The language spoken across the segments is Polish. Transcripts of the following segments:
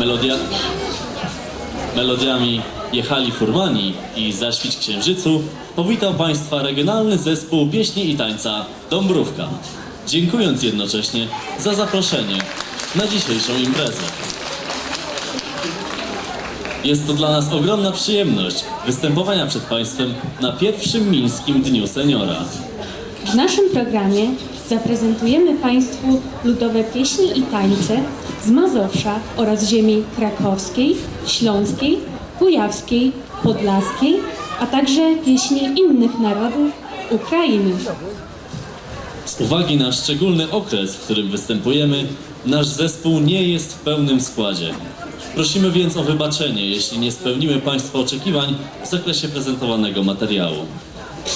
Melodia... Melodiami Jechali Furmani i Zaświć Księżycu powitał Państwa regionalny zespół pieśni i tańca Dąbrówka, dziękując jednocześnie za zaproszenie na dzisiejszą imprezę. Jest to dla nas ogromna przyjemność występowania przed Państwem na pierwszym Mińskim Dniu Seniora. W naszym programie zaprezentujemy Państwu ludowe pieśni i tańce z Mazowsza oraz ziemi krakowskiej, śląskiej, kujawskiej, podlaskiej, a także pieśni innych narodów Ukrainy. Z uwagi na szczególny okres, w którym występujemy, nasz zespół nie jest w pełnym składzie. Prosimy więc o wybaczenie, jeśli nie spełnimy Państwa oczekiwań w zakresie prezentowanego materiału.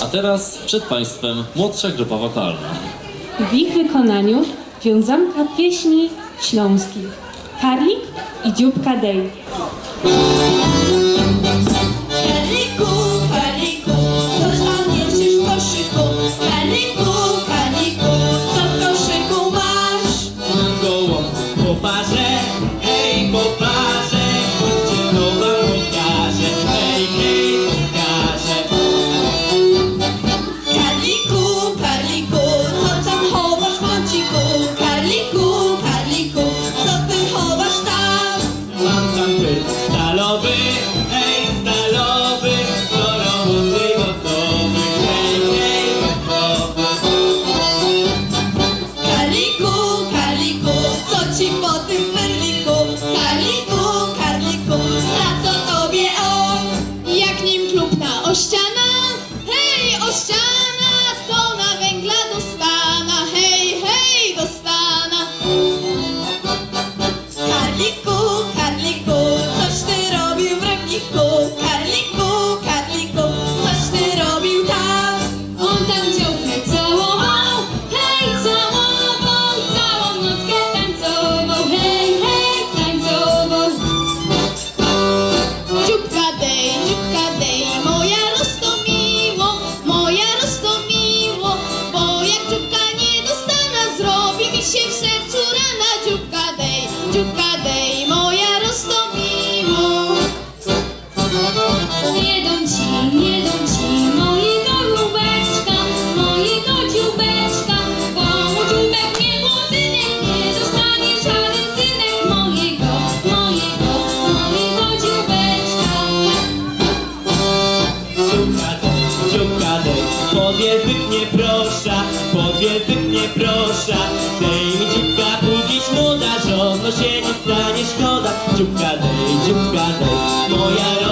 A teraz przed Państwem młodsza grupa wokalna. W ich wykonaniu wiązanka pieśni śląskich Karlik i Dzióbka Dej. Dziubka dej, podwielbyk nie prosza, podwielbyk nie prosza. Dej mi dziubka, póki młoda, żono się nie stanie szkoda. Dziubka dej, dziubka dej, moja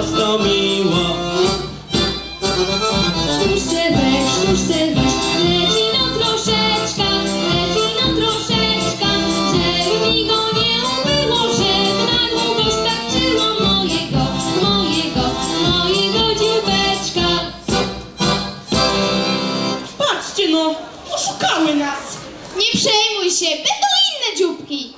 patrzcie no, oszukały nas. Nie przejmuj się, będą inne dzióbki.